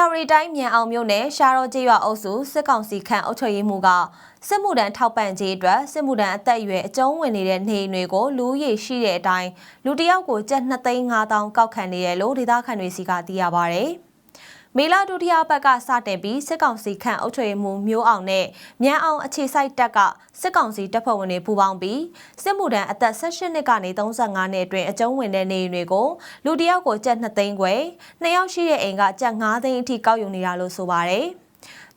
AR တိုင်းမြန်အောင်မြို့နယ်ရှာရောကျေးရွာအုပ်စုစစ်ကောင်စီခန့်အုပ်ချုပ်ရေးမှူးကစစ်မှုထမ်းထောက်ပံ့ခြင်းအတွက်စစ်မှုထမ်းအသက်အရွယ်အကျုံးဝင်နေတဲ့နေအိမ်တွေကိုလူဦးရေရှိတဲ့အတိုင်းလူတစ်ယောက်ကိုကျပ်2သိန်း5000ကောက်ခံနေတယ်လို့ဒေသခံတွေစီကသိရပါဗျ။ မေလဒုတိယပတ်ကစတင်ပြီးစစ်ကောင်စီခန့်အုပ်ချုပ်ရေးမှူးမျိုးအောင်နဲ့မြန်အောင်အခြေစိုက်တပ်ကစစ်ကောင်စီတပ်ဖွဲ့ဝင်တွေပူးပေါင်းပြီးစစ်မှုထမ်းအသက်18နှစ်ကနေ35နှစ်အတွင်းအကျုံးဝင်တဲ့နေအိမ်တွေကိုလူတစ်ယောက်ကိုကျပ်2သိန်းခွဲနှစ်ယောက်ရှိတဲ့အိမ်ကကျပ်5သိန်းအထိကောက်ယူနေတာလို့ဆိုပါတယ်။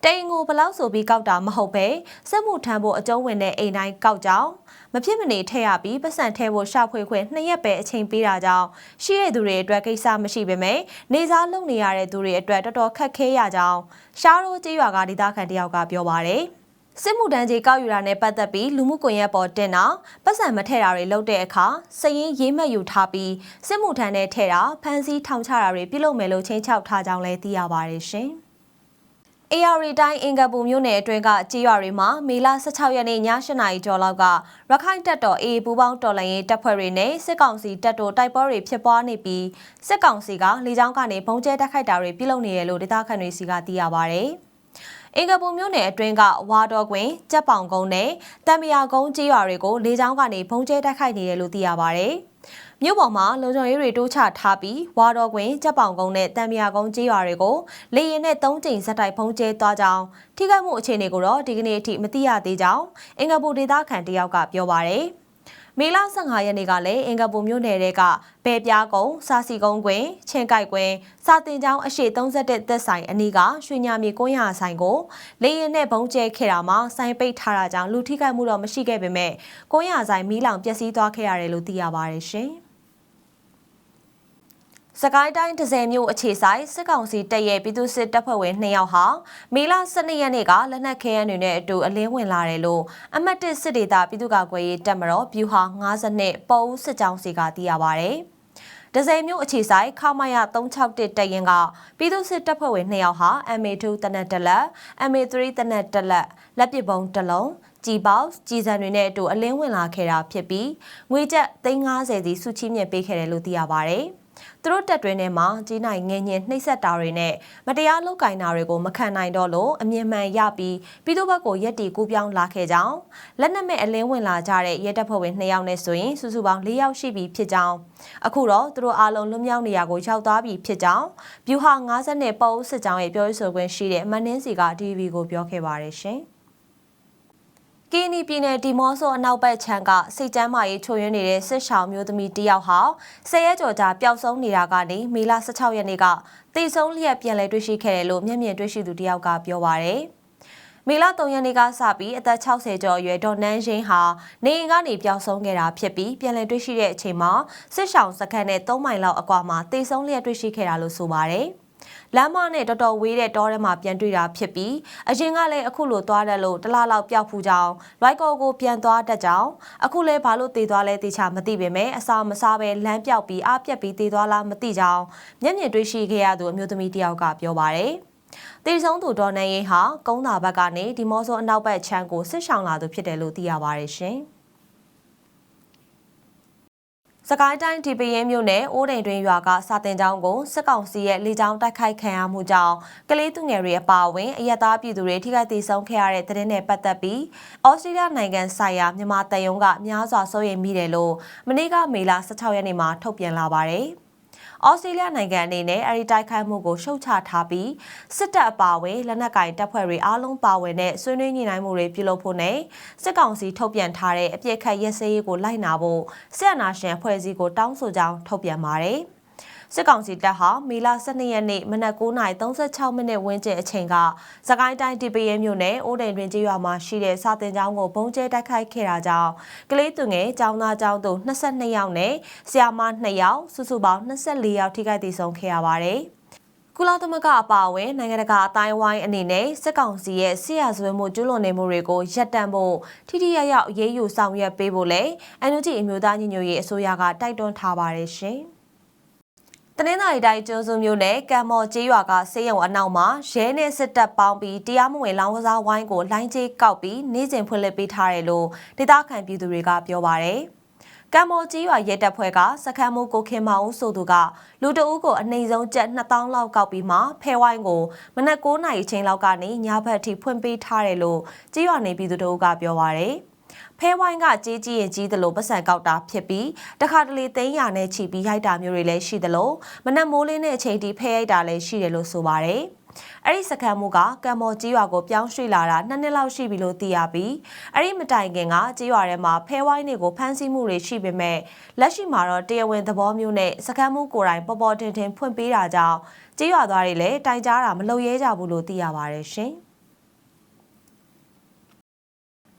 တိန်ကိုဘလောက်ဆိုပြီးကောက်တာမဟုတ်ပဲစက်မှုထမ်းဖို့အကျုံးဝင်တဲ့အိမ်တိုင်းကောက်ကြောင်း မဖြစ်မနေထည့်ရပြီးပတ်စံထဲဖို့ရှာဖွေခွင့်နှစ်ရက်ပဲအချိန်ပေးတာကြောင့်ရှိတဲ့သူတွေအတွက်ကိစ္စမရှိပေမဲ့နေစားလုပ်နေရတဲ့သူတွေအတွက်တော်တော်ခက်ခဲရကြောင်းရှားရိုးကြေးရွာကဒေသခံတယောက်ကပြောပါတယ်စစ်မှုတန်းကြီးကောက်ယူတာနဲ့ပတ်သက်ပြီးလူမှုကွန်ရက်ပေါ်တင်တာပတ်စံမထည့်တာတွေလုပ်တဲ့အခါစရင်ရေးမှတ်ယူထားပြီးစစ်မှုထမ်းနဲ့ထည့်တာဖမ်းဆီးထောင်ချတာတွေပြုလုပ်မယ်လို့ချင်းချောက်ထားကြောင်းလည်းသိရပါတယ်ရှင်။ AR တိုင်းအင်္ဂပူမြို့နယ်အတွင်းကကြေးရွာတွေမှာမေလ16ရက်နေ့ည8နာရီကျော်လောက်ကရခိုင်တပ်တော် AA ပူးပေါင်းတော်လှန်ရေးတပ်ဖွဲ့တွေနဲ့စစ်ကောင်စီတပ်တို့တိုက်ပွဲတွေဖြစ်ပွားနေပြီးစစ်ကောင်စီကလေကြောင်းကနေပုံကျဲတိုက်ခိုက်တာတွေပြုလုပ်နေတယ်လို့ဒေသခံတွေစီကသိရပါဗျ။ အင်္ဂပူမြို့နယ်အတွင်းကဝါတော်ကွင်၊ကြက်ပောင်ကုန်းနဲ့တံမယာကုန်းကြေးရွာတွေကိုလေကြောင်းကနေပုံကျဲတိုက်ခိုက်နေတယ်လို့သိရပါဗျ။မြို့ပေါ်မှာလုံခြုံရေးတွေတိုးချထားပြီးဝါတော်ကွင်ကြက်ပောင်ကုန်းနဲ့တံမြာကုန်းကျေးရွာတွေကိုလေရင်နဲ့၃ကြိမ်ဇက်တိုက်ဖုံးကျဲသွားကြောင်းထိခိုက်မှုအခြေအနေကိုတော့ဒီကနေ့အထိမသိရသေးကြောင်းအင်္ဂပူဒေသခံတယောက်ကပြောပါရယ် မေလ15ရက်နေ့ကလည်းအင်္ဂပူမြို့နယ်တဲကဘဲပြားကုန်းစာစီကုန်းကွင်ချင်းကြိုက်ကွင်စာတင်ကျောင်းအရှိ31သက်ဆိုင်အနီးကရွှေညာမြေကွန်းရဆိုင်ကိုလေရင်နဲ့ဘုံကျဲခဲ့တာမှာဆိုင်ပိတ်ထားတာကြောင့်လူထိခိုက်မှုတော့မရှိခဲ့ပေမဲ့ကွန်းရဆိုင်မီးလောင်ပျက်စီးသွားခဲ့ရတယ်လို့သိရပါတယ်ရှင်။ စကိုင်းတိုင်းဒဇယ်မြို့အခြေဆိုင်စစ်ကောင်စီတပ်ရဲ့ပြည်သူ့စစ်တပ်ဖွဲ့ဝင်2ယောက်ဟာမေလ12ရက်နေ့ကလက်နက်ခဲယမ်းတွေနဲ့အတူအလင်းဝင်လာတယ်လို့အမတ်တစ်စစ်ဒေသပြည်သူ့ကာကွယ်ရေးတပ်မတော်ဗျူဟာ52ပုံဦးစစ်ကြောင်းစီကသိရပါဗျ။ဒဇယ်မြို့အခြေဆိုင်ခမရ361တပ်ရင်ကပြည်သူ့စစ်တပ်ဖွဲ့ဝင်2ယောက်ဟာ MA2 တနက်တလက် MA3 တနက်တလက်လက်ပစ်ပုံတစ်လုံးကြည်ပေါကြည်စံတွေနဲ့အတူအလင်းဝင်လာခဲ့တာဖြစ်ပြီးငွေကျပ်350စီစုချီးမြှင့်ပေးခဲ့တယ်လို့သိရပါဗျ။ သူတို့တက်တွင်းထဲမှာကြီးနိုင်ငင်းညင်နှိပ်စက်တာတွေနဲ့မတရားလုပ်ကင်တာတွေကိုမခံနိုင်တော့လို့အမြင်မှန်ရပြီးပြည်သူ့ဘက်ကိုရက်တီကူးပြောင်းလာခဲ့ကြောင်းလက်နက်မဲ့အလင်းဝင်လာကြတဲ့ရဲတပ်ဖွဲ့ဝင်2ယောက်နဲ့ဆိုရင်စုစုပေါင်း4ယောက်ရှိပြီဖြစ်ကြောင်းအခုတော့သူတို့အားလုံးလွတ်မြောက်နေရကိုရောက်သွားပြီဖြစ်ကြောင်းဗျူဟာ90နဲ့ပေါ်ဦးစစ်ကြောင်းရဲ့ပြောရေးဆိုခွင့်ရှိတဲ့မနှင်းစီက TV ကိုပြောခဲ့ပါတယ်ရှင်။ကီ နီပြည်နယ်ဒီမော့ဆိုအနောက်ဘက်ခြမ်းကစိတ်ကျမ်းမာရေးချို့ယွင်းနေတဲ့စစ်ရှောင်မျိုးသမီးတယောက်ဟာဆယ်ရက်ကျော်ကြာပျောက်ဆုံးနေတာကနေမေလ16ရက်နေ့ကတည်ဆုံးလျက်ပြန်လည်တွေ့ရှိခဲ့တယ်လို့မျက်မြင်တွေ့ရှိသူတယောက်ကပြောပါရယ်မေလ3ရက်နေ့ကစပြီးအသက်60ကျော်အရွယ်ဒေါ်နန်းရင်းဟာနေအိမ်ကနေပျောက်ဆုံးခဲ့တာဖြစ်ပြီးပြန်လည်တွေ့ရှိတဲ့အချိန်မှာစစ်ရှောင်စခန်းနဲ့3မိုင်လောက်အကွာမှာတည်ဆုံးလျက်တွေ့ရှိခဲ့တာလို့ဆိုပါရယ်။ လမ်းမနဲ့တော်တော်ဝေးတဲ့တောထဲမှာပြန်တွေ့တာဖြစ်ပြီးအရင်ကလည်းအခုလိုသွားတယ်လို့တလားလောက်ပျောက်ဖူးကြောင်းလွိုက်ကောကိုပြန်သွားတတ်ကြောင်းအခုလည်းဘာလို့တည်သွားလဲတေချာမသိပေမဲ့အစာမစားပဲလမ်းပြောက်ပြီးအပြက်ပြီးတည်သွားလားမသိကြောင်းမျက်မြင်တွေ့ရှိခဲ့ရသူအမျိုးသမီးတယောက်ကပြောပါတယ်။တေဆုံးသူဒေါ်နန်ရင်ဟာကုန်းသာဘက်ကနေဒီမော့ဆိုအနောက်ဘက်ခြမ်းကိုဆစ်ဆောင်လာသူဖြစ်တယ်လို့သိရပါတယ်ရှင်။ စကိုင်းတိုင်းဒီပရင်မြို့နယ်အိုးတိန်တွင်ရွာကစာတင်ကျောင်းကိုစစ်ကောင်စီရဲ့လေကြောင်းတိုက်ခိုက်ခံရမှုကြောင့်ကလေးသူငယ်တွေအပါအဝင်အရက်သားပြည်သူတွေထိခိုက်ဒေဆုံးခဲ့ရတဲ့တဲ့နဲ့ပတ်သက်ပြီးဩစတြေးလျနိုင်ငံဆိုင်ရာမြန်မာတယုံကများစွာစိုးရိမ်မိတယ်လို့မနေ့ကမေလ16ရက်နေ့မှာထုတ်ပြန်လာပါတယ်။ ဩစတြေးလျနိုင်ငံအနေနဲ့အဲဒီတိုက်ခိုက်မှုကိုရှုတ်ချထားပြီးစစ်တပ်အပါအဝင်လက်နက်ကင်တပ်ဖွဲ့တွေအားလုံးပါဝင်တဲ့ဆွေးနွေးညှိနှိုင်းမှုတွေပြုလုပ်ဖို့နဲ့စစ်ကောင်စီထုတ်ပြန်ထားတဲ့အပြစ်ခတ်ရဲစဲရေးကိုလိုက်နာဖို့စစ်အာဏာရှင်အဖွဲ့အစည်းကိုတောင်းဆိုကြောင်းထုတ်ပြန်ပါတယ်။ စစ်ကောင်စီတပ်ဟာမေလ12ရက်နေ့မနက်9:36မိနစ်ဝန်းကျင်အချိန်ကစကိုင်းတိုင်းဒီပရဲမြို့နယ်အိုးတိန်တွင်ကျေးရွာမှာရှိတဲ့စာတင်ကျောင်းကိုဘုံကျဲတိုက်ခိုက်ခဲ့တာကြောင့်ကလေးသူငယ်ကျောင်းသားကျောင်းသူ22ယောက်နဲ့ဆရာမ2ယောက်စုစုပေါင်း24ယောက်ထိခိုက်ဒေဆုံးခဲ့ရပါတယ်။ကုလသမဂ္ဂအပါအဝင်နိုင်ငံတကာအတိုင်းဝိုင်းအနေနဲ့စစ်ကောင်စီရဲ့ဆရာဇဝဲမှုကျူးလွန်နေမှုတွေကိုရပ်တန့်ဖို့ထိထိရောက်ရောက်အရေးယူဆောင်ရွက်ပေးဖို့လည်းအန်ယူဂျီအမျိုးသားညီညွတ်ရေးအစိုးရကတိုက်တွန်းထားပါတယ်ရှင်။ တနင်္သာရီတိုင်းကျွန်းစုမြို့နယ်ကံမော်ကျေးရွာကဆေးရုံအနောက်မှာရဲနဲ့စစ်တပ်ပေါင်းပြီးတရားမဝင်လောင်းကစားဝိုင်းကိုလိုင်းကျေးကောက်ပြီးနေစဉ်ဖွင့်လှစ်ပေးထားတယ်လို့ဒေသခံပြည်သူတွေကပြောပါတယ်။ကကံမော်ကြီးရွာရဲတပ်ဖွဲ့ကစခန်းမိုးကိုခင်မောင်ဆိုသူကလူတအုပ်ကိုအနှိမ်ဆုံးကျပ်2000လောက်ကောက်ပြီးမှဖဲဝိုင်းကိုမနက်9:00နာရီချိန်လောက်ကနေညဘက်ထိဖွင့်ပေးထားတယ်လို့ကြီးရွာနေပြည်သူတို့ကပြောပါရယ် ဖဲဝိုင်းကကြီးကြီးရင်ကြီးသလိုပတ်စံကောက်တာဖြစ်ပြီးတခါတလေသိန်းရနဲ့ချီပြီးရိုက်တာမျိုးတွေလည်းရှိသလိုမနက်မိုးလင်းတဲ့အချိန်ထိဖဲရိုက်တာလည်းရှိတယ်လို့ဆိုပါရယ်အဲ့ဒီစခန်းမှုကကံမော်ကြီးရွာကိုပြောင်းရွှေ့လာတာနှစ်နှစ်လောက်ရှိပြီလို့သိရပြီးအဲ့ဒီမတိုင်ခင်ကကြီးရွာထဲမှာဖဲဝိုင်းတွေကိုဖမ်းဆီးမှုတွေရှိပေမဲ့လက်ရှိမှာတော့တရားဝင်သဘောမျိုးနဲ့စခန်းမှုကိုယ်တိုင်ပေါ်ပေါ်တင်တင်ဖွင့်ပေးတာကြောင့်ကြီးရွာသားတွေလည်းတိုင်ကြားတာမလုပ်ရဲကြဘူးလို့သိရပါတယ်ရှင်။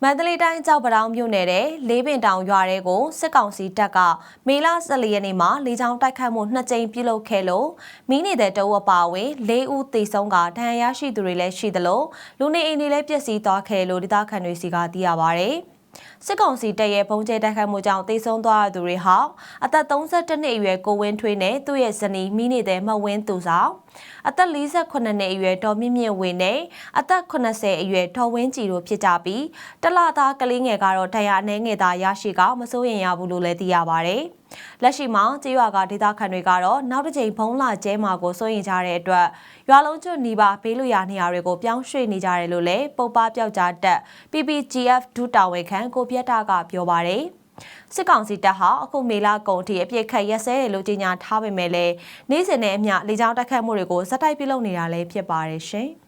မန္တလေးတိုင်းကြောက်ပတောင်မြို့နယ်တဲ့လေးပင်တောင်ရွာတဲကိုစစ်ကောင်စီတပ်ကမေလ14ရက်နေ့မှာလေကြောင်းတိုက်ခတ်မှုနှစ်ကြိမ်ပြုလုပ်ခဲ့လို့မိနေတဲ့တအုပ်အပါအဝင်၄ဦးသေဆုံးကဒဏ်ရာရရှိသူတွေလည်းရှိသလိုလူနေအိမ်တွေလည်းပျက်စီးသွားခဲ့လို့ဒေသခံတွေစီကသိရပါဗျ။ စစ်ကောင်စီတပ်ရဲ့ပုံကျဲတိုက်ခိုက်မှုကြောင့်တေဆုံးသွားသူတွေဟာအသက်32နှစ်အရွယ်ကိုဝင်းထွေးနဲ့သူ့ရဲ့ဇနီးမိနေတဲ့မဝင်းသူဆောင်အသက်48နှစ်အရွယ်ဒေါ်မြင့်မြင့်ဝင်းနဲ့အသက်80အရွယ်ဒေါ်ဝင်းကြည်တို့ဖြစ်ကြပြီးတလသားကလေးငယ်ကတော့ဒဏ်ရာအနှဲငယ်သာရရှိကမစိုးရင်ရဘူးလို့လည်းသိရပါဗျ။ လက်ရှိမှာကြေးရွာကဒေသခံတွေကတော့နောက်တစ်ချိန်ဖုံးလာကျဲမှာကိုစိုးရင်ကြတဲ့အတွက်ရွာလုံးကျွနီးပါဘေးလွရာနေရာတွေကိုပြောင်းရွှေ့နေကြတယ်လို့လည်းပုပ္ပပျောက်ကြားတက် PPGF ဒုတာဝန်ခံကိုပြတ်တာကပြောပါတယ်။စစ်ကောင်စီတပ်ဟာအခုမေလကုန်ထိအပြစ်ခတ်ရက်စဲတယ်လို့ကြေညာထားပေမဲ့လည်းနေ့စဉ်နဲ့အမျှလေကြောင်းတိုက်ခတ်မှုတွေကိုစက်တိုက်ပြုလုပ်နေတာလည်းဖြစ်ပါတယ်ရှင်။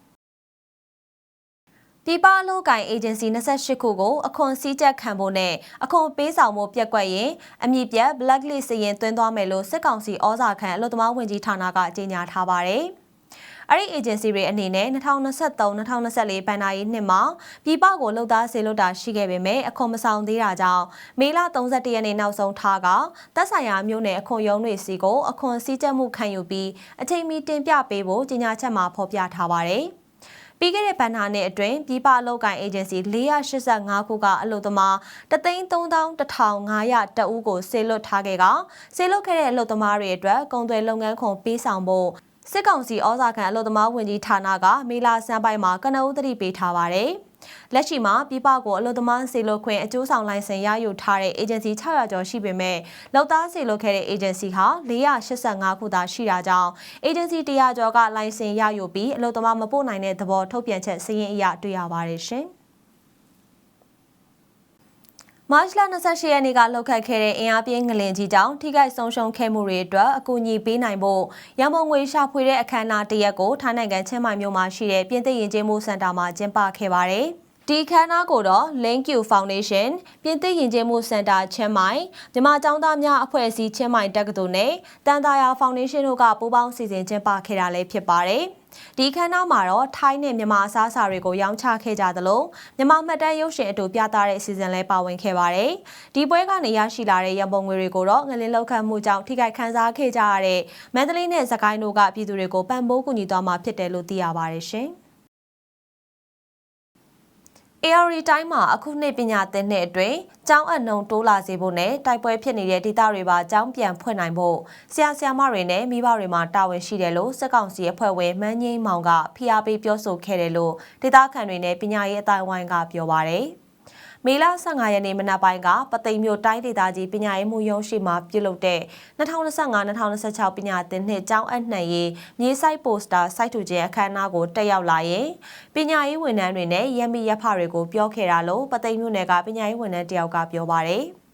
ပြည်ပလိုကိုင်အေဂျင်စီ28ခုကိုအခွန်စည်းကြပ်ခံဖို့နဲ့အခွန်ပေးဆောင်မှုပြက်ကွက်ရင်အမည်ပြတ် blacklist စရင်သွင်းသွားမယ်လို့စစ်ကောင်စီဩဇာခံအလို့သမားဝင်ကြီးဌာနကကြေညာထားပါတယ်။အဲ့ဒီ agency တွေအနေနဲ့2023-2024ဘဏ္ဍာရေးနှစ်မှာပြည်ပကိုလှုပ်သားစေလို့တာရှိခဲ့ပေမဲ့အခွန်မဆောင်သေးတာကြောင့်မေလ31ရက်နေ့နောက်ဆုံးထားကသက်ဆိုင်ရာမြို့နယ်အခွန်ရုံးတွေစီကိုအခွန်စည်းကြပ်မှုခံယူပြီးအချိန်မီတင်ပြပေးဖို့ကြေညာချက်မှာဖော်ပြထားပါတယ်။ ပြီးခဲ့တဲ့ဘဏ္ဍာနှစ်အတွင်းပြည်ပအလုပ်ကိုင်အေဂျင်စီ485ခုကအလုပ်သမား331,500တအူးကိုဆေလွတ်ထားခဲ့ကဆေလွတ်ခဲ့တဲ့အလုပ်သမားတွေအတွက်ကုန်သွယ်လုပ်ငန်းခွန်ပေးဆောင်ဖို့စစ်ကောင်စီဩဇာခံအလို့သမားဝင်ကြီးဌာနကမေလာစံပိုင်မှာကနအုပ်သတိပေးထားပါတယ်။ လက်ရှိမှာပြည်ပကိုအလို့သမားစေလို့ခွင့်အကျိုးဆောင်လိုင်စင်ရယူထားတဲ့ agency 600ကျော်ရှိပေမဲ့လောက်သားစေလို့ခဲ့တဲ့ agency ဟာ485ခုသာရှိတာကြောင့် agency 100ကျော်ကလိုင်စင်ရယူပြီးအလို့သမားမပို့နိုင်တဲ့သဘောထုတ်ပြန်ချက်စည်းရင်းအရတွေ့ရပါတယ်ရှင်။ မတ်လ28ရက်နေ့ကလှုပ်ခတ်ခဲ့တဲ့အင်အားပြင်းငလင်ကြီးကြောင့်ထိခိုက်ဆုံးရှုံးခဲ့မှုတွေအတွက်အကူအညီပေးနိုင်ဖို့ရန်ပုံငွေရှာဖွေတဲ့အခမ်းအနားတရက်ကိုထိုင်းနိုင်ငံချင်းမိုင်မြို့မှာရှိတဲ့ပြင်သစ်ရင်ကျေးမှုစင်တာမှာကျင်းပခဲ့ပါတယ်။ ဒီခန်းနာကိုတော့ Link Q Foundation ပြင်သစ်ယဉ်ကျေးမှုစင်တာချင်းမိုင်မြန်မာကျောင်းသားများအဖွဲ့အစည်းချင်းမိုင်တက္ကသိုလ်နဲ့တန်တာယာဖောင်ဒေးရှင်းတို့ကပူးပေါင်းစီစဉ်ကျင်းပခဲ့တာလည်းဖြစ်ပါတယ်။ဒီခန်းနောက်မှာတော့ထိုင်းနဲ့မြန်မာအစားအစာတွေကိုရောင်းချခဲ့ကြသလိုမြန်မာမှတ်တမ်းရုပ်ရှင်အတူပြသတဲ့အစီအစဉ်လည်းပါဝင်ခဲ့ပါတယ်။ဒီပွဲကနေရရှိလာတဲ့ရန်ပုံငွေတွေကိုတော့ငလင်းလောက်ခတ်မှုကြောင့်ထိခိုက်ခံစားခဲ့ကြရတဲ့မန္တလေးနဲ့စကိုင်းတို့ကပြည်သူတွေကိုပံ့ပိုးကူညီသွားမှာဖြစ်တယ်လို့သိရပါတယ်ရှင်။ AR တိုင်းမှာအခုနှစ်ပညာသင်နှစ်အတွင်းကျောင်းအနှုံတိုးလာစေဖို့နဲ့တိုက်ပွဲဖြစ်နေတဲ့ဒေသတွေပါကျောင်းပြန်ဖွင့်နိုင်ဖို့ဆရာဆရာမတွေနဲ့မိဘတွေမှာတာဝန်ရှိတယ်လို့စက်ကောင်စီအဖွဲ့ဝင်မန်းငိမ့်မောင်ကဖိအားပေးပြောဆိုခဲ့တယ်လို့ဒေသခံတွေနဲ့ပညာရေးအတိုင်းဝိုင်းကပြောပါရယ်။ မေလ15ရက်နေ့မနက်ပိုင်းကပသိမ်မြို့တိုင်းဒေသကြီးပညာရေးမှုရုံးရှိမှပြုလုပ်တဲ့2025-2026ပညာသင်နှစ်ကျောင်းအနှံ့ရေးမြေဆိုင်ပိုစတာစိုက်ထူခြင်းအခမ်းအနားကိုတက်ရောက်လာရင်ပညာရေးဝန်ထမ်းတွေနဲ့ရမီရဖတွေကိုပြောခဲ့တာလို့ပသိမ်မြို့နယ်ကပညာရေးဝန်ထမ်းတယောက်ကပြောပါတယ်။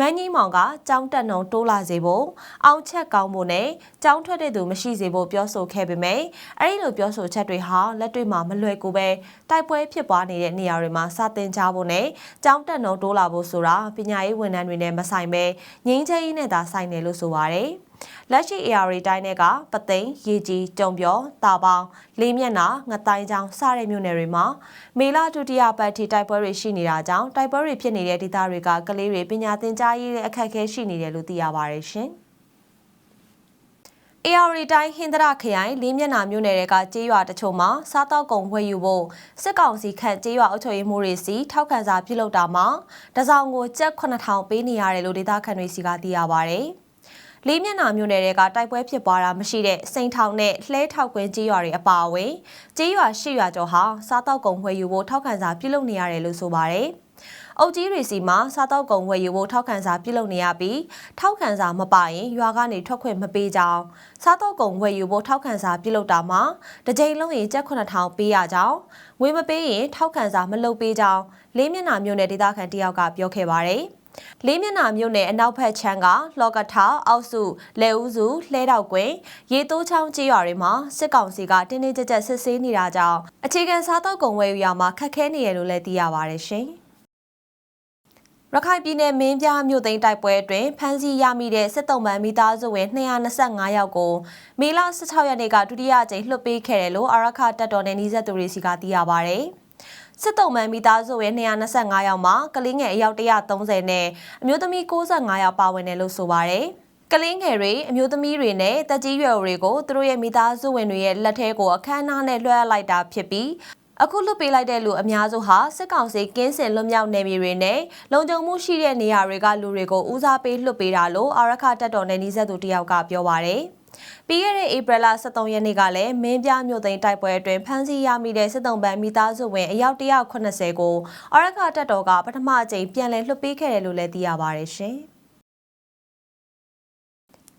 မန်းကြီးမောင်ကကြောင်းတက်နှုံတိုးလာစေဖို့အောင်ချက်ကောင်းဖို့နဲ့ကြောင်းထွက်တဲ့သူမရှိစေဖို့ပြောဆိုခဲ့ပေမယ့်အဲ့ဒီလိုပြောဆိုချက်တွေဟာလက်တွေ့မှာမလွယ်ကူပဲတိုက်ပွဲဖြစ်ပွားနေတဲ့နေရာတွေမှာစတင်ကြဖို့နဲ့ကြောင်းတက်နှုံတိုးလာဖို့ဆိုတာပညာရေးဝန်ထမ်းတွေနဲ့မဆိုင်ပဲငင်းချရေးနဲ့သာဆိုင်တယ်လို့ဆိုပါတယ်။ လက်ရှိ AR တိုင်းတွေကပသိမ်ရေကြီးကြုံပြောတာပေါင်းလေးမျက်နှာငတိုင်းချောင်းစတဲ့မြို့နယ်တွေမှာမေလဒုတိယပတ်ထိတိုက်ပွဲတွေရှိနေတာကြောင့်တိုက်ပွဲတွေဖြစ်နေတဲ့ဒေသတွေကကလေးတွေပညာသင်ကြားရေးတဲ့အခက်အခဲရှိနေတယ်လို့သိရပါတယ်ရှင်။ AR တိုင်းဟင်္ဒရခရိုင်လေးမျက်နှာမြို့နယ်တွေကကြေးရွာတချို့မှာစားတောက်ကုန်ဝယ်ယူဖို့စစ်ကောင်စီခန့်ကြေးရွာအုပ်ချုပ်ရေးမှုတွေစီထောက်ခံစာပြုလုပ်တာမှာတစောင်ကိုကျပ်9000ပေးနေရတယ်လို့ဒေသခံတွေစီကသိရပါဗျ။ လေးမျက်နှာမြို့နယ်တွေကတိုက်ပွဲဖြစ်ပွားတာမရှိတဲ့စိန်ထောင်နဲ့လှဲထောက်ကွင်းကြေးရွာတွေအပါအဝင်ကြေးရွာရှိရွာကျော်ဟာစားတောက်ကုန်ဝယ်ယူဖို့ထောက်ခံစာပြုလုပ်နေရတယ်လို့ဆိုပါတယ်။အုပ်ကြီးတွေစီမှာစားတောက်ကုန်ဝယ်ယူဖို့ထောက်ခံစာပြုလုပ်နေရပြီးထောက်ခံစာမပါရင်ရွာကနေထွက်ခွင့်မပေးကြောင်းစားတောက်ကုန်ဝယ်ယူဖို့ထောက်ခံစာပြုလုပ်တာမှာတစ်ကြိမ်လုံးရင်ကျပ်9000ပေးရကြောင်းငွေမပေးရင်ထောက်ခံစာမလုပ်ပေးကြောင်းလေးမျက်နှာမျိုးနဲ့ဒေသခံတယောက်ကပြောခဲ့ပါတယ်။ လေးမျက်နှာမြို့နယ်အနောက်ဘက်ချမ်းကလော့ကထာအောက်စုလဲဦးစုလှဲတောက်ကွင်ရေတိုးချောင်းကျေးရွာတွေမှာစစ်ကောင်စီကတင်းတင်းကြပ်ကြပ်စစ်ဆေးနေတာကြောင့်အခြေခံစားတောက်ကုန်ဝယ်ယူရမှာခက်ခဲနေရလို့လည်းသိရပါတယ်ရှင်။ရခိုင်ပြည်နယ်မင်းပြားမြို့သိမ်းတိုက်ပွဲအတွင်းဖမ်းဆီးရမိတဲ့စစ်တုံးပန်းမိသားစုဝင်225ယောက်ကိုမေလ16ရက်နေ့ကဒုတိယကြိမ်လွှတ်ပေးခဲ့တယ်လို့အာရခတပ်တော်နယ်နီးစပ်သူတွေစီကသိရပါဗျ။ စစ်တုံးပန်းမိသားစုဝင်225ယောက်မှာကလေးငယ်အယောက်130နဲ့အမျိုးသမီး65ယောက်ပါဝင်တယ်လို့ဆိုပါဗျ။ကလင်းငယ်တွေအမျိုးသမီးတွေနဲ့တက်ကြီးရွယ်တွေကိုသူတို့ရဲ့မိသားစုဝင်တွေရဲ့လက်ထဲကိုအခမ်းအနားနဲ့လွှဲလိုက်တာဖြစ်ပြီးအခုလွတ်ပေးလိုက်တဲ့လူအများစုဟာစစ်ကောင်စီကင်းစင်လွတ်မြောက်နေမြေတွေနဲ့လုံခြုံမှုရှိတဲ့နေရာတွေကလူတွေကိုဦးစားပေးလွတ်ပေးတာလို့အာရခတပ်တော်နယ်နီးစပ်သူတယောက်ကပြောပါရယ် ပြီးခဲ့တဲ့ဧပြီလ23ရက်နေ့ကလည်းမင်းပြမြို့သိမ်းတိုက်ပွဲအတွင်းဖမ်းဆီးရမိတဲ့စစ်တုံးပန်းမိသားစုဝင်အယောက်180ကိုအာရခတပ်တော်ကပထမအကြိမ်ပြန်လည်လွှတ်ပေးခဲ့တယ်လို့လည်းသိရပါတယ်ရှင်။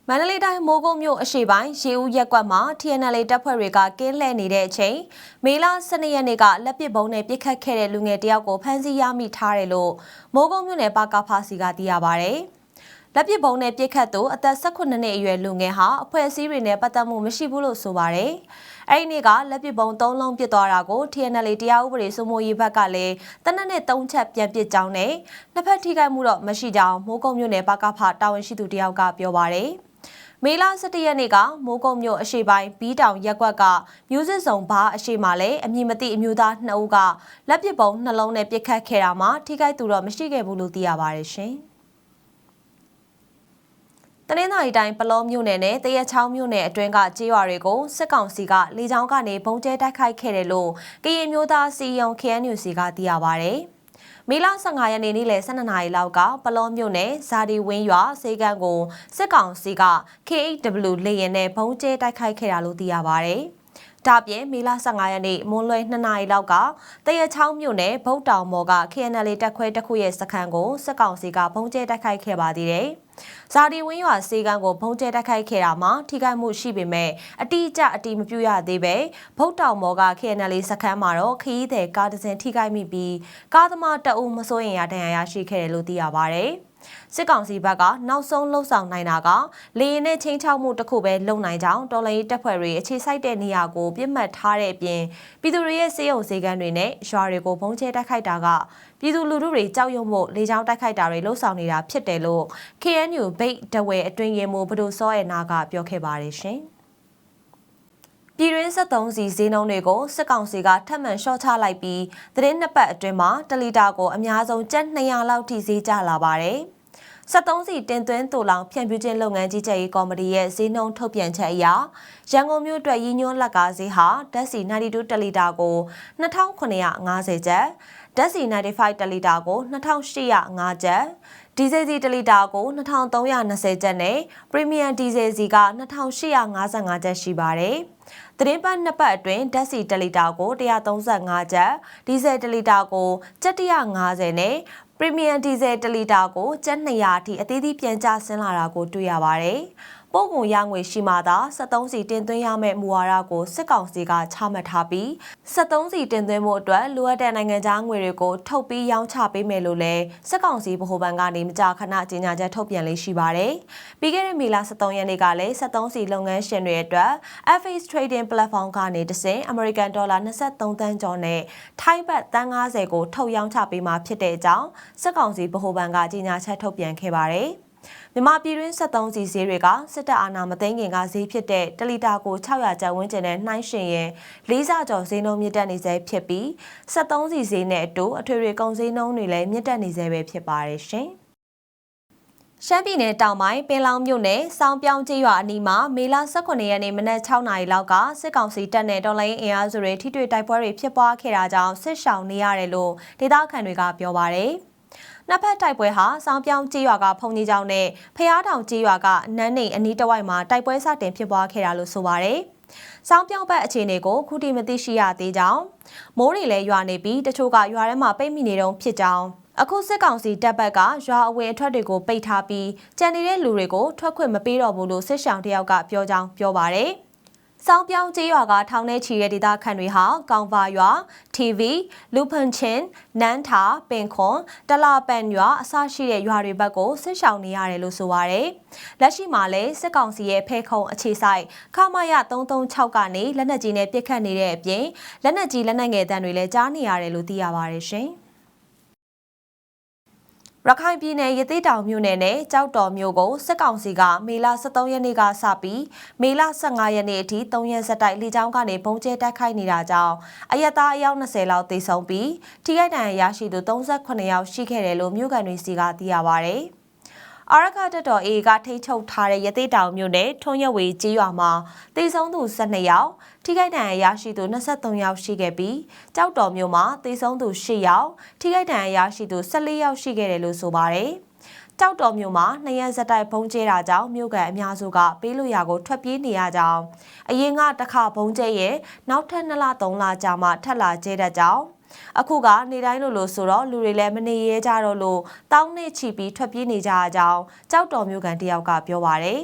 မန္တလေးတိုင်းမိုးကုတ်မြို့အရှိပိုင်းရေဦးရက်ကွက်မှာ TNL တပ်ဖွဲ့တွေကကင်းလှည့်နေတဲ့အချိန်မေလ12ရက်နေ့ကလက်ပစ်ဗုံးနဲ့ပစ်ခတ်ခဲ့တဲ့လူငယ်တယောက်ကိုဖမ်းဆီးရမိထားတယ်လို့မိုးကုတ်မြို့နယ်ပါကဖာစီကသိရပါဗျ။ လက်ပစ်ဗုံးနဲ့ပစ်ခတ်သူအသက်18နှစ်အရွယ်လူငယ်ဟာအဖွဲ့အစည်းတွေနဲ့ပတ်သက်မှုမရှိဘူးလို့ဆိုပါတယ်။အဲဒီနေ့ကလက်ပစ်ဗုံး၃လုံးပစ်သွားတာကို TNL တရားဥပဒေစိုးမိုးရေးဘက်ကလည်းတနက်နဲ့၃ချက်ပြန်ပစ်ကြောင်းနဲ့နှစ်ဖက်ထိခိုက်မှုတော့မရှိကြောင်းမိုးကုတ်မြို့နယ်ပါကဖာတာဝန်ရှိသူတယောက်ကပြောပါတယ်။မေလ17ရက်နေ့ကမိုးကုတ်မြို့အရှိပိုင်းဘီးတောင်ရက်ကွက်ကမျိုးစစ်စုံဘားအရှိမှလည်းအမည်မသိအမျိုးသား2ဦးကလက်ပစ်ပုံနှလုံးနဲ့ပစ်ခတ်ခဲ့တာမှာထိခိုက်သူတော့မရှိခဲ့ဘူးလို့သိရပါတယ်ရှင်။ တနင်္သာရီတိုင်းပလောမြို့နယ်နဲ့တရက်ချောင်းမြို့နယ်အတွင်းကကြေးရွာတွေကိုစစ်ကောင်စီကလေကြောင်းကနေဘုံကျဲတိုက်ခိုက်ခဲ့တယ်လို့ကရင်မျိုးသားစီယုံ KNU စီကသိရပါဗျ။မေလ15ရက်နေ့နေ့လယ်12နာရီလောက်ကပလောမြို့နယ်ဇာဒီဝင်းရွာစေကန်းကိုစစ်ကောင်စီက KHW လေရင်နဲ့ဘုံကျဲတိုက်ခိုက်ခဲ့တာလို့သိရပါဗျ။ ဒါပြင်မေလ15ရက်နေ့မွန်းလွဲ2နာရီလောက်ကတရချောင်းမြို့နယ်ဗုတ်တောင်မော်က KNL တက်ခွဲတစ်ခုရဲ့စခန်းကိုစစ်ကောင်စီကဘုံကျဲတိုက်ခိုက်ခဲ့ပါသေးတယ်။ဇာဒီဝင်းရွာစေကန်းကိုဘုံကျဲတိုက်ခိုက်ခဲ့တာမှာထိခိုက်မှုရှိပေမဲ့အတိအကျအတိမပြုရသေးပဲဗုတ်တောင်မော်က KNL စခန်းမှာတော့ခရီးသည်ကားတစ်စင်းထိခိုက်မိပြီးကားသမားတအုပ်မစိုးရင်ရဒဏ်ရာရရှိခဲ့တယ်လို့သိရပါဗျ။ စစ်ကောင်စီဘက်ကနောက်ဆုံးလှုပ်ဆောင်နိုင်တာကလေရင်နဲ့ချင်းချောက်မှုတစ်ခုပဲလုံနိုင်ကြောင်းတော်လိုင်းတပ်ဖွဲ့တွေအခြေစိုက်တဲ့နေရာကိုပြစ်မှတ်ထားတဲ့အပြင်ပြည်သူတွေရဲ့စေယုံစေကန်းတွေနဲ့ရွာတွေကိုဘုံကျဲတိုက်ခိုက်တာကပြည်သူလူထုတွေကြောက်ရွံ့ဖို့လေကြောင်းတိုက်ခိုက်တာတွေလှုံ့ဆော်နေတာဖြစ်တယ်လို့ KNU ဗိတ်တဝဲအတွင်းရင်မို့ဘဒိုစောရဲ့နာကပြောခဲ့ပါတယ်ရှင်။ပြည်တွင်း73စီဈေးနှုန်းတွေကိုစစ်ကောင်စီကထပ်မံလျှော့ချလိုက်ပြီးသတင်းနှစ်ပတ်အတွင်းမှာ1လီတာကိုအများဆုံးကျပ်200လောက်ထိဈေးကျလာပါတယ်။ 73စီတင်သွင်းတူလောင်ဖြန့်ဖြူးခြင်းလုပ်ငန်းကြီးကြပ်ရေးကော်မတီရဲ့ဈေးနှုန်းထုတ်ပြန်ချက်အရရန်ကုန်မြို့အတွက်ရည်ညွှန်းလက်ကားဈေးဟာဓာတ်ဆီ92တလီတာကို2950ကျပ်ဓာတ်ဆီ95တလီတာကို2805ကျပ်ဒီဇယ်စီတလီတာကို2320ကျပ်နဲ့ပရီမီယံဒီဇယ်စီက2855ကျပ်ရှိပါတယ်။သတင်းပတ်နှစ်ပတ်အတွင်းဓာတ်ဆီတလီတာကို135ကျပ်ဒီဇယ်တလီတာကို750နဲ့ ပရီမီယံဒီဇယ်1လီတာကိုကျပ်200အထိအသေးသေးပြန်ကျဆင်းလာတာကိုတွေ့ရပါတယ်။ ပို့ကုန်ရငွေရှိမှသာ73စီတင်သွင်းရမယ့်မူဝါဒကိုစစ်ကောင်စီကချမှတ်ထားပြီး73စီတင်သွင်းမှုအတွက်လိုအပ်တဲ့နိုင်ငံခြားငွေတွေကိုထုတ်ပြီးရောင်းချပေးမယ်လို့လည်းစစ်ကောင်စီဗဟိုဘဏ်ကနေမကြာခဏကြေညာချက်ထုတ်ပြန်လေးရှိပါတယ်။ပြီးခဲ့တဲ့မေလ23ရက်နေ့ကလည်း73စီလုပ်ငန်းရှင်တွေအတွက် FX Trading Platform ကနေတဆင့် American Dollar 23တန်းကျော်နဲ့ထိုင်းဘတ်တန်း90ကိုထုတ်ရောင်းချပေးမှာဖြစ်တဲ့အကြောင်းစစ်ကောင်စီဗဟိုဘဏ်ကကြေညာချက်ထုတ်ပြန်ခဲ့ပါတယ်။ မြန်မာပြည်တွင်း73စီဈေးတွေကစစ်တပ်အာဏာမသိမ်းခင်ကဈေးဖြစ်တဲ့တလီတာကို600ကျပ်ဝန်းကျင်နဲ့နှိုင်းယှဉ်ရင်လေးဆကျော်ဈေးနှုန်းမြင့်တက်နေစေဖြစ်ပြီး73စီဈေးနဲ့အတူအထွေထွေကုန်ဈေးနှုန်းတွေလည်းမြင့်တက်နေစေပဲဖြစ်ပါတယ်ရှင်။ရှမ်းပြည်နယ်တောင်ပိုင်းပင်လောင်မြို့နယ်စောင်းပြောင်းကျေးရွာအနီးမှာမေလ18ရက်နေ့မနက်6နာရီလောက်ကစစ်ကောင်စီတပ်နဲ့တော်လိုင်းအင်အားစုတွေထိတွေ့တိုက်ပွဲတွေဖြစ်ပွားခဲ့တာကြောင့်စစ်ရှောင်နေရတယ်လို့ဒေသခံတွေကပြောပါရယ်။ နှစ်ဖက်တိုက်ပွဲဟာစောင်းပြောင်းကြေးရွာကဖုန်ကြီးကျောင်းနဲ့ဖျားတောင်ကြေးရွာကနန်းနေအနီးတစ်ဝိုက်မှာတိုက်ပွဲစတင်ဖြစ်ပွားခဲ့တာလို့ဆိုပါရယ်။စောင်းပြောင်းဘက်အခြေအနေကိုခုထိမသိရှိရသေးကြောင်းမိုးတွေလည်းရွာနေပြီးတချို့ကရွာထဲမှာပိတ်မိနေတုံးဖြစ်ကြောင်းအခုစစ်ကောင်စီတပ်ဘက်ကရွာအဝင်အထွက်တွေကိုပိတ်ထားပြီးကြံနေတဲ့လူတွေကိုထွက်ခွင့်မပေးတော့ဘူးလို့စစ်ဆောင်တယောက်ကပြောကြောင်းပြောပါရယ်။ စောင်းပြောင်းကျေးရွာကထောင်ထဲချီတဲ့ဒေသခံတွေဟာကောင်ပါရွာ TV လူဖန်ချင်းနန်းထာပင်ခွန်တလာပန်ရွာအစရှိတဲ့ရွာတွေဘက်ကိုဆစ်ဆောင်နေရတယ်လို့ဆိုပါရယ်လက်ရှိမှာလည်းစစ်ကောင်စီရဲ့ဖဲခုံအခြေဆိုင်ခမာယ336ကနေလက်နက်ကြီးနဲ့ပစ်ခတ်နေတဲ့အပြင်လက်နက်ကြီးလက်နက်ငယ်တန်းတွေလည်းကြားနေရတယ်လို့သိရပါတယ်ရှင်။ ရခိုင်ပြည်နယ်ရသေးတောင်မြို့နယ်နဲ့ကြောက်တော်မြို့ကိုစစ်ကောင်စီကမေလ23ရက်နေ့ကစပြီးမေလ15ရက်နေ့အထိ3ရက်ဆက်တိုက်လေကြောင်းကနေပုံကျဲတိုက်ခိုက်နေတာကြောင့်အရက်သားအယောက်20လောက်သေဆုံးပြီးထိခိုက်ဒဏ်ရာရရှိသူ38ယောက်ရှိခဲ့တယ်လို့မြို့ကန်တွေစီကသိရပါဗျ။အာရခတက်တော် AA ကထိန်းချုပ်ထားတဲ့ရသေးတောင်မြို့နယ်ထွန်းရဝေကြီးရွာမှာတေဆုံးသူ12ယောက် ထိခိုက်ဒဏ်ရာရရှိသူ23ယောက်ရှိခဲ့ပြီးကြောက်တော်မြို့မှာတေဆုံးသူ10ယောက်ထိခိုက်ဒဏ်ရာရရှိသူ14ယောက်ရှိခဲ့တယ်လို့ဆိုပါတယ်ကြောက်တော်မြို့မှာနှစ်ရက်ဆက်တိုက်ဘုံကျဲတာကြောင့်မြို့ကန်အများစုကပေးလို့ရကိုထွက်ပြေးနေရကြောင်းအရင်ကတစ်ခါဘုံကျဲရဲ့နောက်ထပ်2လ3လကြာမှထပ်လာကျဲတဲ့ကြောင်းအခုကနေတိုင်းလို့လို့ဆိုတော့လူတွေလည်းမနေရဲကြတော့လို့တောင်းနေချီပြီးထွက်ပြေးနေကြအကြောင်းကြောက်တော်မျိုးကန်တယောက်ကပြောပါတယ်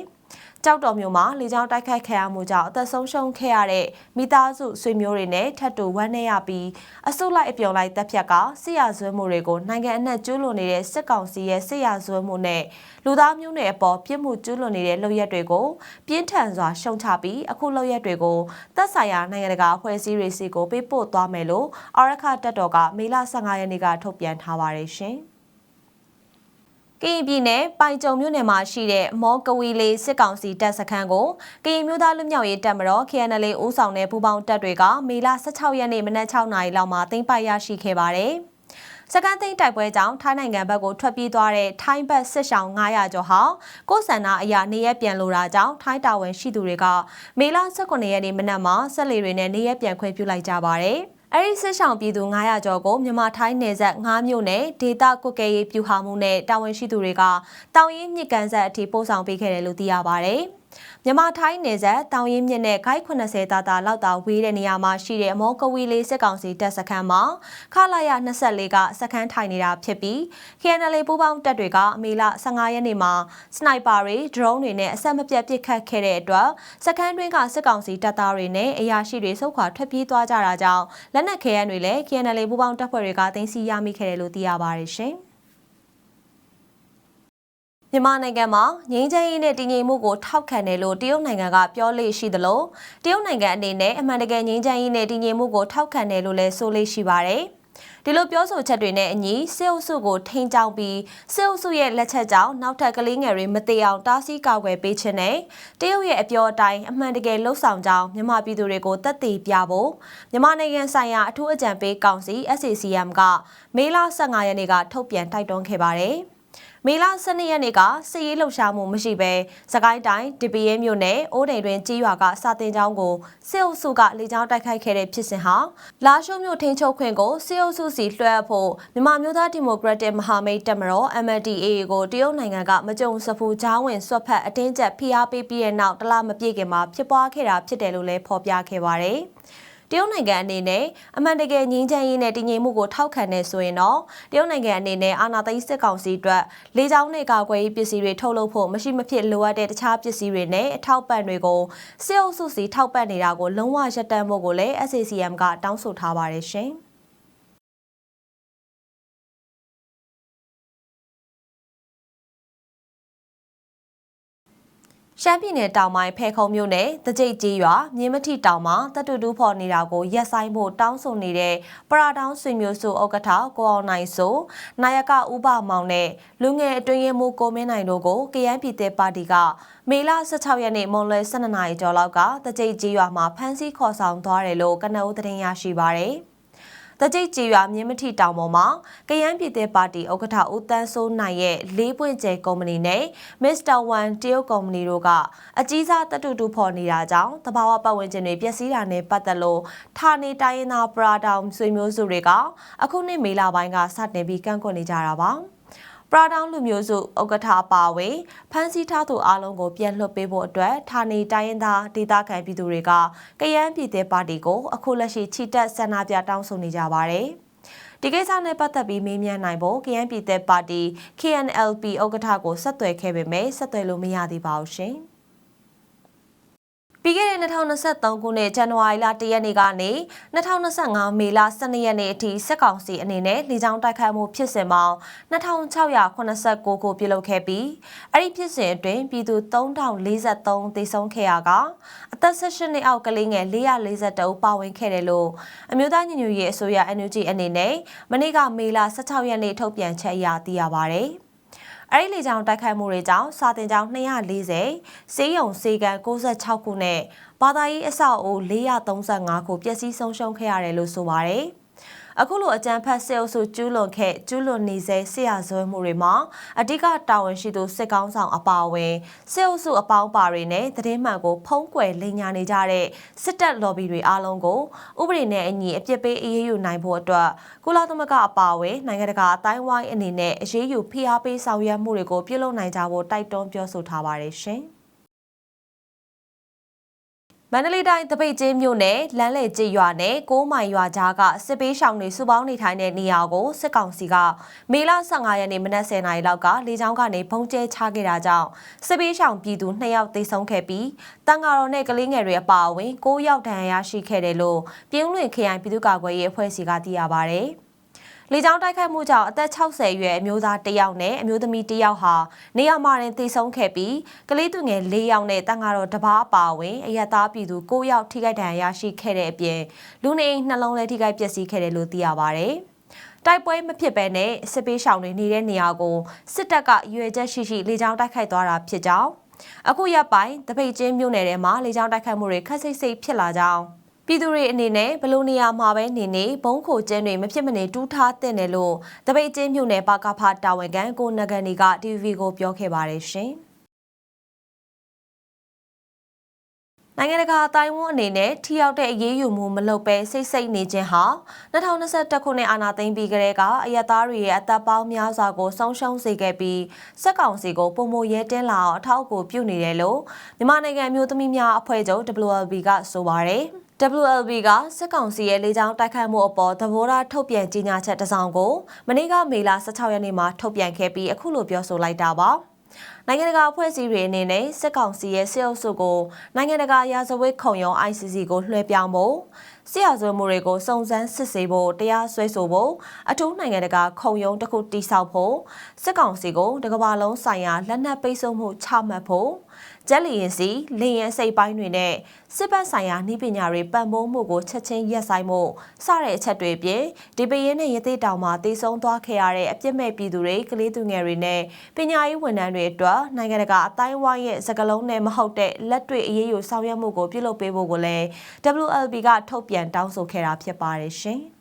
ကြောက်တော်မျိုးမှာလေကြောင်းတိုက်ခိုက်ခံရမှုကြောင့်အသက်ဆုံးရှုံးခဲ့ရတဲ့မိသားစုဆွေမျိုးတွေနဲ့ထပ်တူဝမ်းနည်းရပြီးအစုလိုက်အပြုံလိုက်တပ်ဖြတ်ကစစ်ရဇွဲမှုတွေကိုနိုင်ငံအနှံ့ကျူးလွန်နေတဲ့စစ်ကောင်စီရဲ့စစ်ရဇွဲမှုနဲ့လူသားမျိုးနွယ်အပေါ်ပြစ်မှုကျူးလွန်နေတဲ့လုပ်ရက်တွေကိုပြင်းထန်စွာရှုံချပြီးအခုလုပ်ရက်တွေကိုသက်ဆိုင်ရာနိုင်ငံတကာအဖွဲ့အစည်းတွေစီကိုပေးပို့သွားမယ်လို့အာရခတက်တော်ကမေလ15ရက်နေ့ကထုတ်ပြန်ထားပါတယ်ရှင်။ ကရင်ပြည်နယ်ပိုင်ကြုံမြို့နယ်မှာရှိတဲ့မောကဝီလေးစစ်ကောင်စီတပ်စခန်းကိုကရင်မျိုးသားလူမျိုးရေးတပ်မတော် KNL ဦးဆောင်တဲ့ပူးပေါင်းတပ်တွေကမေလ16ရက်နေ့မနက်6နာရီလောက်မှာသိမ်းပိုက်ရရှိခဲ့ပါတယ်။စကန်သိန်းတိုက်ပွဲကြောင့်ထိုင်းနိုင်ငံဘက်ကိုထွက်ပြေးသွားတဲ့ထိုင်းဘက်စစ်ဆောင်900ကျော်ဟာကိုယ်ဆန္ဒအရာနေရပြန်လိုတာကြောင့်ထိုင်းတာဝန်ရှိသူတွေကမေလ18ရက်နေ့မနက်မှာဆက်လီတွေနဲ့နေရပြန်ခွင့်ပြုလိုက်ကြပါတယ်။ အဲ့ဒီစစ်ဆောင်ပြည်သူ900ကျော်ကိုမြန်မာထိုင်းနယ်စပ်9မြို့နယ်ဒေသကွက်ကဲရေးပြူဟာမှုနဲ့တာဝန်ရှိသူတွေကတောင်ရင်မြစ်ကန်ဆက်အထိပို့ဆောင်ပေးခဲ့တယ်လို့သိရပါဗျ။ မြန်မာထိုင်းနယ်စပ်တောင်ရင်မြစ်နဲ့ဂိုက်80တာတာလောက်တာဝေးတဲ့နေရာမှာရှိတဲ့အမောကဝီလေးစစ်ကောင်စီတပ်စခန်းမှာခလာရ24ကစခန်းထိုင်နေတာဖြစ်ပြီး KNL ပူးပေါင်းတပ်တွေကအမေလ15ရက်နေ့မှာစနိုက်ပါတွေဒရုန်းတွေနဲ့အဆက်မပြတ်ပစ်ခတ်ခဲ့တဲ့အတွက်စခန်းတွင်းကစစ်ကောင်စီတပ်သားတွေနဲ့အရာရှိတွေဆုတ်ခွာထွက်ပြေးသွားကြတာကြောင့်လက်နက်ခဲယမ်းတွေလည်း KNL ပူးပေါင်းတပ်ဖွဲ့တွေကတင်စီရမိခဲ့တယ်လို့သိရပါတယ်ရှင်။ မြန်မာနိုင်ငံမှာငြိမ်းချမ်းရေးနဲ့တည်ငြိမ်မှုကိုထောက်ခံတယ်လို့တရုတ်နိုင်ငံကပြောလေရှိသလိုတရုတ်နိုင်ငံအနေနဲ့အမှန်တကယ်ငြိမ်းချမ်းရေးနဲ့တည်ငြိမ်မှုကိုထောက်ခံတယ်လို့လည်းဆိုလေရှိပါတယ်။ဒီလိုပြောဆိုချက်တွေနဲ့အညီစစ်အုပ်စုကိုထိန်းချောင်းပြီးစစ်အုပ်စုရဲ့လက်ချက်ကြောင့်နောက်ထပ်ကလေးငယ်တွေမတေအောင်တားဆီးကာကွယ်ပေးခြင်းနဲ့တရုတ်ရဲ့အပြောအတိုင်းအမှန်တကယ်လှုပ်ဆောင်ကြောင်းမြန်မာပြည်သူတွေကိုတတ်သိပြဖို့မြန်မာနိုင်ငံဆိုင်ရာအထူးအကြံပေးကောင်စီ SACM ကမေလ15ရက်နေ့ကထုတ်ပြန်တိုက်တွန်းခဲ့ပါတယ်။ မေလ12ရက်နေ့ကစစ်ရေးလှုပ်ရှားမှုမရှိဘဲစကိုင်းတိုင်းဒီပီရဲမြို့နယ်အိုးတိန်တွင်ကြီးရွာကစာတင်ကျောင်းကိုစစ်အုပ်စုကလေကြောင်းတိုက်ခိုက်ခဲ့တဲ့ဖြစ်စဉ်ဟာလာရှိုးမြို့ထိန်းချုပ်ခွင့်ကိုစစ်အုပ်စုစီလွှဲအပ်ဖို့မြန်မာမျိုးသားဒီမိုကရက်တစ်မဟာမိတ်တပ်မတော် MLDA ကိုတရုတ်နိုင်ငံကမကြုံစဖူးကြားဝင်ဆွတ်ဖက်အတင်းကျပ်ဖိအားပေးပြီးတဲ့နောက်တလမပြည့်ခင်မှာဖြစ်ပွားခဲ့တာဖြစ်တယ်လို့လည်းဖော်ပြခဲ့ပါတယ်။ တရုတ်နိုင်ငံအနေနဲ့အမှန်တကယ်ငြိမ်းချမ်းရေးနဲ့တည်ငြိမ်မှုကိုထောက်ခံနေဆိုရင်တော့တရုတ်နိုင်ငံအနေနဲ့အာဏာသိမ်းစစ်ကောင်စီအတွက်လေကြောင်းနဲ့ကာကွယ်ရေးပစ္စည်းတွေထုတ်လုပ်ဖို့မရှိမဖြစ်လိုအပ်တဲ့တခြားပစ္စည်းတွေနဲ့အထောက်ပံ့တွေကိုစစ်အုပ်စုစီထောက်ပံ့နေတာကိုလုံးဝရပ်တန့်ဖို့ကိုလည်း SACM ကတောင်းဆိုထားပါတယ်ရှင်။ ရှမ်းပြည်နယ်တောင်ပိုင်းဖဲခုံမြို့နယ်တကြိတ်ကြီးရွာမြင်းမထိတောင်မှာတတူတူဖော်နေတာကိုရက်ဆိုင်ဖို့တောင်းဆိုနေတဲ့ပရာတောင်းဆွေမျိုးစုဥက္ကဋ္ဌကိုအောင်နိုင်ဆိုနာယကဥပမောင်နဲ့လူငယ်အတွင်းရေးမှူးကိုမင်းနိုင်တို့ကိုကရန်ပြည်သက်ပါတီကမေလ16ရက်နေ့မွန်လွယ်12နာရီကျော်လောက်ကတကြိတ်ကြီးရွာမှာဖမ်းဆီးခေါ်ဆောင်သွားတယ်လို့ကနအုပ်သတင်းရရှိပါရယ်။ တကြိတ်ကြည်ရွာမြင်းမထီတောင်ပေါ်မှာကယန်းပြည်သက်ပါတီဥက္ကဋ္ဌဦးတန်းစိုးနိုင်ရဲ့လေးပွင့်ကျဲကုမ္ပဏီနဲ့မစ္စတာဝန်တရုတ်ကုမ္ပဏီတို့ကအကြီးစားတတူတူဖော်နေတာကြောင့်တဘာဝပတ်ဝန်းကျင်တွေပျက်စီးတာနဲ့ပတ်သက်လို့ဌာနေတိုင်းရင်းသားပရာတောင်ဆွေမျိုးစုတွေကအခုနှစ်မေလပိုင်းကစတင်ပြီးကန့်ကွက်နေကြတာပါ။ ပရာတောင်းလူမျိုးစုဥက္ကဋ္ဌအပါအဝင်ဖမ်းဆီးထားသူအလုံးကိုပြန်လွှတ်ပေးဖို့အတွက်ဌာနေတိုင်းရင်းသားဒေသခံပြည်သူတွေကကယန်းပြည်သက်ပါတီကိုအခုလက်ရှိချီတက်ဆန္ဒပြတောင်းဆိုနေကြပါတယ်။တဒီကိစ္စနဲ့ပတ်သက်ပြီးမေးမြန်းနိုင်ဖို့ KN ပြည်သက်ပါတီ KNLP ဥက္ကဋ္ဌကိုဆက်သွယ်ခဲ့ပေမဲ့ဆက်သွယ်လို့မရသေးပါဘူးရှင်။ ပြီးခဲ့တဲ့2023ခုနှစ်ဇန်နဝါရီလ1ရက်နေ့ကနေ2025မေလ12ရက်နေ့အထိစစ်ကောင်စီအနေနဲ့လေကြောင်းတိုက်ခိုက်မှုဖြစ်စဉ်ပေါင်း2689ခုပြုလုပ်ခဲ့ပြီးအဲ့ဒီဖြစ်စဉ်အတွင်းပြည်သူ3043သေဆုံးခဲ့ရကအသက်18နှစ်အောက်ကလေးငယ်442ဦးပါဝင်ခဲ့တယ်လို့အမျိုးသားညီညွတ်ရေးအစိုးရ NUG အနေနဲ့မနေ့ကမေလ16ရက်နေ့ထုတ်ပြန်ချက်အရသိရပါဗျ။ အဲဒီလေကြောင်းတိုက်ခိုက်မှုတွေကြောင့်စာတင်ကျောင်း240စေးရုံစေကန်66ခုနဲ့ဘာသာရေးအဆောက်အဦ435ခုပျက်စီးဆုံးရှုံးခဲ့ရတယ်လို့ဆိုပါတယ်။ အခုလိုအကြမ်းဖက်စစ်အုပ်စုကျူးလွန်ခဲ့ကျူးလွန်နေစေဆရာဇွဲမှုတွေမှာအဓိကတာဝန်ရှိသူစစ်ကောင်းဆောင်အပါအဝင်စစ်အုပ်စုအပေါင်းပါတွေနဲ့သတင်းမှန်ကိုဖုံးကွယ်လိမ်ညာနေကြတဲ့စစ်တပ် lobby တွေအားလုံးကိုဥပဒေနဲ့အညီအပြစ်ပေးအရေးယူနိုင်ဖို့အတွက်ကုလသမဂ္ဂအပါအဝင်နိုင်ငံတကာအတိုင်းဝိုင်းအနေနဲ့အရေးယူဖိအားပေးဆောင်ရွက်မှုတွေကိုပြုလုပ်နိုင်ကြဖို့တိုက်တွန်းပြောဆိုထားပါတယ်ရှင်။ မန္တလေးတိုင်းတပိတ်ကျင်းမြို့နယ်လမ်းလေကျရွာနဲ့ကိုးမိုင်ရွာကြားကစစ်ပေးရှောင်တွေစုပေါင်းနေထိုင်တဲ့နေရာကိုစစ်ကောင်စီကမေလ15ရက်နေ့မနက်10:00နာရီလောက်ကလေကြောင်းကနေဘုံကျဲချခဲ့တာကြောင့်စစ်ပေးရှောင်ပြည်သူ2ယောက်သေဆုံးခဲ့ပြီးတန်ဃာတော်နဲ့ကလေးငယ်တွေအပါအဝင်9ယောက်ဒဏ်ရာရရှိခဲ့တယ်လို့ပြင်းလွင်ခရိုင်ပြည်သူ့ကာကွယ်ရေးအဖွဲ့စီကသိရပါဗျ။ လေကြောင်းတိုက်ခိုက်မှုကြောင့်အသက်60အရွယ်အမျိုးသား1ယောက်နဲ့အမျိုးသမီး1ယောက်ဟာနေရာမှာတင်သေဆုံးခဲ့ပြီးကလေးသူငယ်4ယောက်နဲ့တန်ဃာတော်တပားအပါအဝင်အရသားပြည်သူ9ယောက်ထိခိုက်ဒဏ်ရာရရှိခဲ့တဲ့အပြင်လူနေအိမ်နှလုံးလည်းထိခိုက်ပျက်စီးခဲ့တယ်လို့သိရပါဗျ။တိုက်ပွဲမဖြစ်ဘဲနဲ့စစ်ပေးရှောင်တွေနေတဲ့နေရာကိုစစ်တပ်ကရွေချက်ရှိရှိလေကြောင်းတိုက်ခိုက်သွားတာဖြစ်ကြောင်းအခုရပ်ပိုင်းတပိတ်ချင်းမြို့နယ်ထဲမှာလေကြောင်းတိုက်ခိုက်မှုတွေခက်စိတ်စိတ်ဖြစ်လာကြောင်း ပြည်သူတွေအနေနဲ့ဘလို့နေရာမှာပဲနေနေဘုံခိုကျင်းတွေမဖြစ်မနေတူးထားတဲ့တယ်လို့တပိတ်ကျင်းမြို့နယ်ပါကဖတာဝန်ခံကိုနဂန်နီက TV ကိုပြောခဲ့ပါတယ်ရှင်။နိုင်ငံတကာအတိုင်းအဝန်အနေနဲ့ထိရောက်တဲ့အရေးယူမှုမလုပ်ဘဲစိတ်စိတ်နေခြင်းဟာ2021ခုနှစ်အာဏာသိမ်းပြီးကတည်းကအယက်သားတွေရဲ့အသက်ပေါင်းများစွာကိုဆုံးရှုံးစေခဲ့ပြီးစက်ကောင်စီကိုပုံမရဲတင်းလာအောင်အထောက်အကူပြုနေတယ်လို့မြန်မာနိုင်ငံမျိုးသမီးများအဖွဲ့ချုပ် WLB ကဆိုပါတယ်။ WLB ကစစ်ကောင်စီရဲ့လေကြောင်းတိုက်ခိုက်မှုအပေါ်သဘောထားထုတ်ပြန်ကြေညာချက်တစ်စောင်ကိုမနေ့ကမေလ16ရက်နေ့မှာထုတ်ပြန်ခဲ့ပြီးအခုလိုပြောဆိုလိုက်တာပါနိုင်ငံတကာအဖွဲ့အစည်းတွေအနေနဲ့စစ်ကောင်စီရဲ့စစ်အုပ်စုကိုနိုင်ငံတကာရာဇဝတ်ခုံရုံး ICC ကိုလွှဲပြောင်းဖို့ဆရာဇဝမှုတွေကိုစုံစမ်းစစ်ဆေးဖို့တရားစွဲဆိုဖို့အထူးနိုင်ငံတကာခုံရုံးတစ်ခုတိစောက်ဖို့စစ်ကောင်စီကိုတကမ္ဘာလုံးဆိုင်ရာလက်နက်ပိတ်ဆို့မှုချမှတ်ဖို့ဂျက်လီရင်စီလေရင်စိတ်ပိုင်းတွေနဲ့စစ်ပတ်ဆိုင်ရာနှီးပညာတွေပံ့ပိုးမှုကိုချက်ချင်းရက်ဆိုင်မှုစတဲ့အချက်တွေပြင်ဒီပရင်နဲ့ရသေးတောင်မှာတည်ဆုံသွားခဲ့ရတဲ့အပြစ်မဲ့ပြည်သူတွေကလေးသူငယ်တွေနဲ့ပညာရေးဝန်ထမ်းတွေအတွက်နိုင်ငံတကာအတိုင်းဝိုင်းရဲ့စကလုံးနဲ့မဟုတ်တဲ့လက်တွေ့အရေးယူဆောင်ရွက်မှုကိုပြုလုပ်ပေးဖို့ကိုလည်း WLB ကထုတ်ပြန်တောင်းဆိုခဲ့တာဖြစ်ပါတယ်ရှင်။